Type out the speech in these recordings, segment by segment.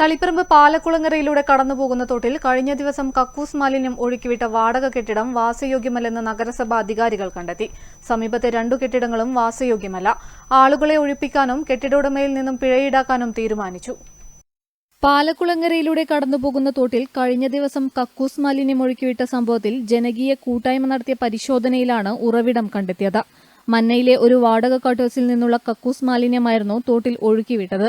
തളിപ്പറമ്പ് പാലക്കുളങ്ങരയിലൂടെ കടന്നുപോകുന്ന തോട്ടിൽ കഴിഞ്ഞ ദിവസം കക്കൂസ് മാലിന്യം ഒഴുക്കിവിട്ട വാടക കെട്ടിടം വാസയോഗ്യമല്ലെന്ന് നഗരസഭ അധികാരികൾ കണ്ടെത്തി. സമീപത്തെ രണ്ടു കെട്ടിടങ്ങളും വാസയോഗ്യമല്ല. ആളുകളെ ഒഴിപ്പിക്കാനും കെട്ടിട ഉടമയിൽ നിന്നും പിഴയീടാക്കാനും തീരുമാനിച്ചു. പാലക്കുളങ്ങരയിലൂടെ കടന്നുപോകുന്ന തോട്ടിൽ കഴിഞ്ഞ ദിവസം കക്കൂസ് മാലിന്യം ഒഴുക്കിവിട്ട സംഭവത്തിൽ ജനകീയ കൂട്ടായ്മ നടത്തിയ പരിശോധനയിലാണ് ഉറവിടം കണ്ടെത്തിയത്. മന്നയിലെ ഒരു വാടക ക്വാർട്ടേഴ്സിൽ നിന്നുള്ള കക്കൂസ് മാലിന്യമായിരുന്നു തോട്ടിൽ ഒഴുക്കിവിട്ടത്.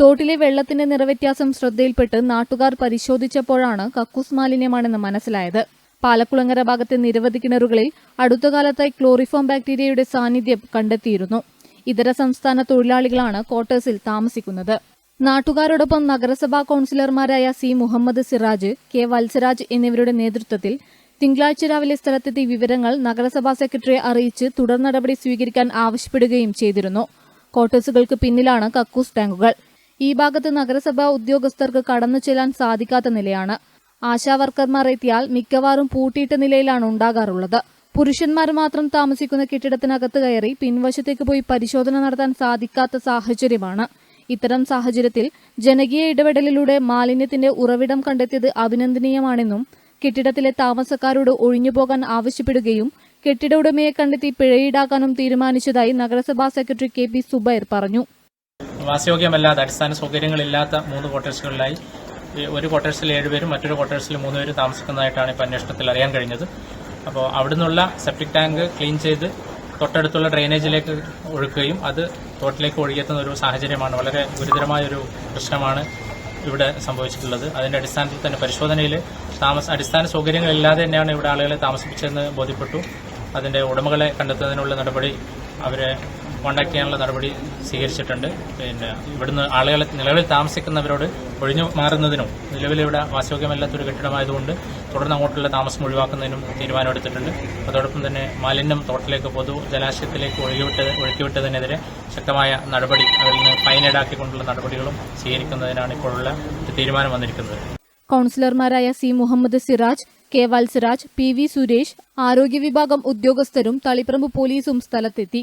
തോട്ടിലെ വെള്ളത്തിന്റെ നിറവ്യത്യാസം ശ്രദ്ധയിൽപ്പെട്ട് നാട്ടുകാർ പരിശോധിച്ചപ്പോഴാണ് കക്കൂസ് മാലിന്യമാണെന്ന് മനസ്സിലായത്. പാലക്കുളങ്ങര ഭാഗത്തെ നിരവധി കിണറുകളിൽ അടുത്ത കാലത്തായി ക്ലോറിഫോം ബാക്ടീരിയയുടെ സാന്നിധ്യം കണ്ടെത്തിയിരുന്നു. ഇതര സംസ്ഥാന തൊഴിലാളികളാണ് ക്വാർട്ടേഴ്സിൽ താമസിക്കുന്നത്. നാട്ടുകാരോടൊപ്പം നഗരസഭാ കൌൺസിലർമാരായ സി മുഹമ്മദ് സിറാജ് കെ വത്സരാജ് എന്നിവരുടെ നേതൃത്വത്തിൽ തിങ്കളാഴ്ച രാവിലെ സ്ഥലത്തെത്തി വിവരങ്ങൾ നഗരസഭാ സെക്രട്ടറിയെ അറിയിച്ച് തുടർ നടപടി സ്വീകരിക്കാൻ ആവശ്യപ്പെടുകയും ചെയ്തിരുന്നു. ക്വാർട്ടേഴ്സുകൾക്ക് പിന്നിലാണ് കക്കൂസ് ടാങ്കുകൾ. ഈ ഭാഗത്ത് നഗരസഭാ ഉദ്യോഗസ്ഥർക്ക് കടന്നു ചെല്ലാൻ സാധിക്കാത്ത നിലയാണ്. ആശാവർക്കർമാർ എത്തിയാൽ മിക്കവാറും പൂട്ടിയിട്ട നിലയിലാണ് ഉണ്ടാകാറുള്ളത്. പുരുഷന്മാർ മാത്രം താമസിക്കുന്ന കെട്ടിടത്തിനകത്ത് കയറി പിൻവശത്തേക്ക് പോയി പരിശോധന നടത്താൻ സാധിക്കാത്ത സാഹചര്യമാണ്. ഇത്തരം സാഹചര്യത്തിൽ ജനകീയ ഇടപെടലിലൂടെ മാലിന്യത്തിന്റെ ഉറവിടം കണ്ടെത്തിയത് അഭിനന്ദനീയമാണെന്നും കെട്ടിടത്തിലെ താമസക്കാരോട് ഒഴിഞ്ഞുപോകാൻ ആവശ്യപ്പെടുകയും കെട്ടിട ഉടമയെ കണ്ടെത്തി പിഴയീടാക്കാനും തീരുമാനിച്ചതായി നഗരസഭാ സെക്രട്ടറി കെ പി സുബൈർ പറഞ്ഞു. വാസയോഗ്യമല്ലാത്ത അടിസ്ഥാന സൗകര്യങ്ങളില്ലാത്ത മൂന്ന് ക്വാർട്ടേഴ്സുകളിലായി ഈ ഒരു ക്വാർട്ടേഴ്സിൽ ഏഴുപേരും മറ്റൊരു ക്വാർട്ടേഴ്സിൽ മൂന്ന് പേരും താമസിക്കുന്നതായിട്ടാണ് ഇപ്പോൾ അന്വേഷണത്തിൽ അറിയാൻ കഴിഞ്ഞത്. അപ്പോൾ അവിടുന്നുള്ള സെപ്റ്റിക് ടാങ്ക് ക്ലീൻ ചെയ്ത് തൊട്ടടുത്തുള്ള ഡ്രെയിനേജിലേക്ക് ഒഴുക്കുകയും അത് തോട്ടിലേക്ക് ഒഴുകിയെത്തുന്ന ഒരു സാഹചര്യമാണ്. വളരെ ഗുരുതരമായൊരു പ്രശ്നമാണ് ഇവിടെ സംഭവിച്ചിട്ടുള്ളത്. അതിന്റെ അടിസ്ഥാനത്തിൽ തന്നെ പരിശോധനയിൽ താമസ അടിസ്ഥാന സൗകര്യങ്ങളില്ലാതെ തന്നെയാണ് ഇവിടെ ആളുകളെ താമസിപ്പിച്ചതെന്ന് ബോധ്യപ്പെട്ടു. അതിന്റെ ഉടമകളെ കണ്ടെത്തുന്നതിനുള്ള നടപടി അവരെ കോണ്ടാക്ട് ചെയ്യാനുള്ള നടപടി സ്വീകരിച്ചിട്ടുണ്ട്. പിന്നെ ഇവിടുന്ന് ആളുകളെ നിലവിൽ താമസിക്കുന്നവരോട് ഒഴിഞ്ഞു മാറുന്നതിനും നിലവിലിവിടെ വാസയോഗ്യമല്ലാത്തൊരു കെട്ടിടമായതുകൊണ്ട് തുടർന്ന് അങ്ങോട്ടുള്ള താമസം ഒഴിവാക്കുന്നതിനും തീരുമാനമെടുത്തിട്ടുണ്ട്. അതോടൊപ്പം തന്നെ മാലിന്യം തോട്ടിലേക്ക് പൊതു ജലാശയത്തിലേക്ക് ഒഴുകിവിട്ട് ഒഴുക്കിവിട്ടതിനെതിരെ ശക്തമായ നടപടി അതിൽ നിന്ന് ഫൈൻ ഈടാക്കിക്കൊണ്ടുള്ള നടപടികളും സ്വീകരിക്കുന്നതിനാണ് ഇപ്പോഴുള്ള തീരുമാനം വന്നിരിക്കുന്നത്. കൌൺസിലർമാരായ C Muhammad Siraj K Valsaraj P V Suresh ആരോഗ്യ വിഭാഗം ഉദ്യോഗസ്ഥരും തളിപ്രമ്പ് പോലീസും സ്ഥലത്തെത്തി.